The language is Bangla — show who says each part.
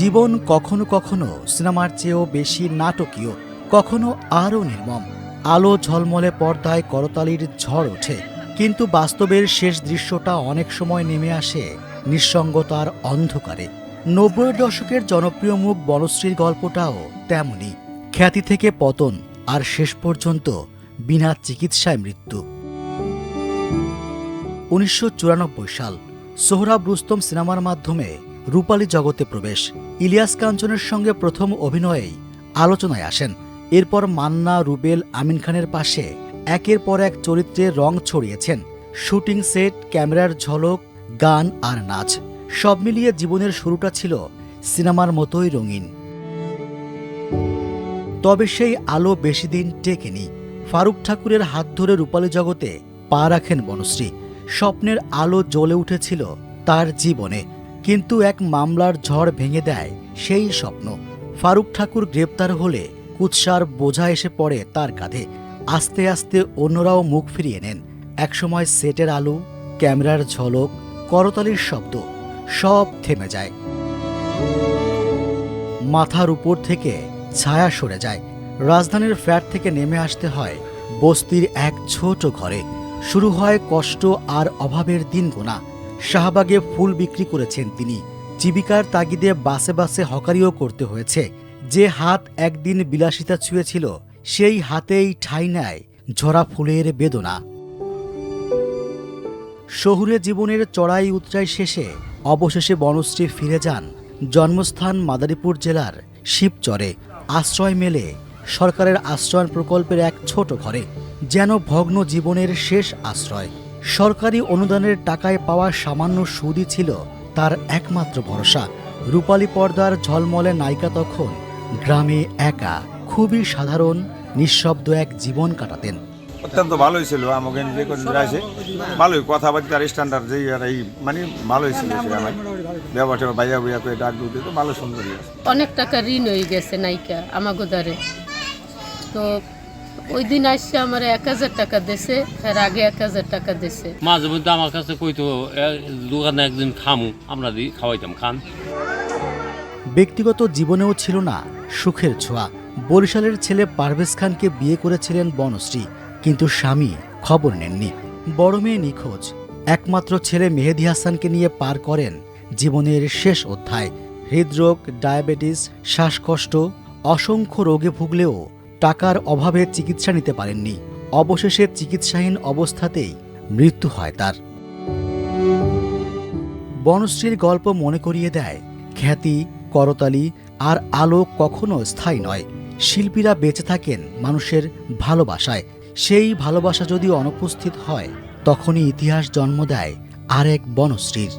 Speaker 1: জীবন কখনো কখনো সিনেমার চেয়েও বেশি নাটকীয়, কখনো আরও নির্মম। আলো ঝলমলে পর্দায় করতালির ঝড় ওঠে, কিন্তু বাস্তবের শেষ দৃশ্যটা অনেক সময় নেমে আসে নিঃসঙ্গতার অন্ধকারে। নব্বইয়ের দশকের জনপ্রিয় মুখ বনশ্রীর গল্পটাও তেমনই। খ্যাতি থেকে পতন, আর শেষ পর্যন্ত বিনা চিকিৎসায় মৃত্যু। উনিশশো চুরানব্বই সাল, সোহরাব রুস্তম সিনেমার মাধ্যমে রূপালী জগতে প্রবেশ, ইলিয়াস কাঞ্চনের সঙ্গে প্রথম অভিনয়েই আলোচনায় আসেন। এরপর মান্না, রুবেল, আমিন খানের পাশে একের পর এক চরিত্রে রং ছড়িয়েছেন। শুটিং সেট, ক্যামেরার ঝলক, গান আর নাচ, সব মিলিয়ে জীবনের শুরুটা ছিল সিনেমার মতোই রঙিন। তবে সেই আলো বেশি দিন টেকেনি। ফারুক ঠাকুরের হাত ধরে রূপালী জগতে পা রাখেন বনশ্রী। স্বপ্নের আলো জ্বলে উঠেছিল তার জীবনে। কিন্তু এক মামলার ঝড় ভেঙে দেয় সেই স্বপ্ন। ফারুক ঠাকুর গ্রেপ্তার হলে কুৎসার বোঝা এসে পড়ে তার কাঁধে। আস্তে আস্তে অন্যরাও মুখ ফিরিয়ে নেন। একসময় সেটের আলো, ক্যামেরার ঝলক, করতালির শব্দ, সব থেমে যায়। মাথার উপর থেকে ছায়া সরে যায়। রাজধানীর ফ্ল্যাট থেকে নেমে আসতে হয় বস্তির এক ছোট ঘরে। শুরু হয় কষ্ট আর অভাবের দিন গোনা শাহবাগে ফুল বিক্রি করেছেন তিনি। জীবিকার তাগিদে বাসে বাসে হকারিও করতে হয়েছে। যে হাত একদিন বিলাসিতা ছুঁয়েছিল, সেই হাতেই ঠাঁই নেয় ঝরা ফুলের বেদনা। শহুরে জীবনের চড়াই উতরাই শেষে অবশেষে বনশ্রী ফিরে যান। জন্মস্থান মাদারীপুর জেলার শিবচরে। আশ্রয় মেলে সরকারের আশ্রয়ন প্রকল্পের এক ছোট ঘরে, যেন ভগ্ন জীবনের শেষ আশ্রয়। সরকারি অনুদানের টাকায় পাওয়া সামান্য সুদই ছিল তার একমাত্র ভরসা। রূপালী পর্দার ঝলমলে নায়িকা তখন গ্রামে একা খুবই সাধারণ নিঃশব্দ এক জীবন কাটাতেন।
Speaker 2: অত্যন্ত ভালোই ছিল আমাকে যে কোন আছে ভালোই কথাবার্তার স্ট্যান্ডার্ড যেই আর এই মানে ভালোই ছিল সে আমার। ব্যবহার বাইয়া বইয়া করে ডাক দুধ তো ভালো সুন্দরই আছে।
Speaker 3: অনেক টাকা ঋণ হয়ে গেছে নায়িকা আমাগো দ্বারে। তো ওই দিন আসছে আমার এক হাজার টাকা দিছে এর আগে এক হাজার টাকা দিছে
Speaker 4: মাঝে মধ্যে আমার কাছে কইতো দোকানে একদিন খামু আমরা দিই খাওয়াইতাম খান।
Speaker 1: ব্যক্তিগত জীবনেও ছিল না সুখের ছোঁয়া। বরিশালের ছেলে পারভেজ খানকে বিয়ে করেছিলেন বনশ্রী কিন্তু স্বামী খবর নেননি। বড় মেয়ে নিখোঁজ। একমাত্র ছেলে মেহেদি হাসানকে নিয়ে পার করেন জীবনের শেষ অধ্যায়। হৃদরোগ ডায়াবেটিস শ্বাসকষ্ট অসংখ্য রোগে ভুগলেও টাকার অভাবে চিকিৎসা নিতে পারেননি। অবশেষে চিকিৎসাহীন অবস্থাতেই মৃত্যু হয় তার। বনশ্রীর গল্প মনে করিয়ে দেয়, খ্যাতি, করতালি আর আলো কখনো স্থায়ী নয়। শিল্পীরা বেঁচে থাকেন মানুষের ভালোবাসায়। সেই ভালোবাসা যদি অনুপস্থিত হয়, তখনই ইতিহাস জন্ম দেয় আরেক বনশ্রীর।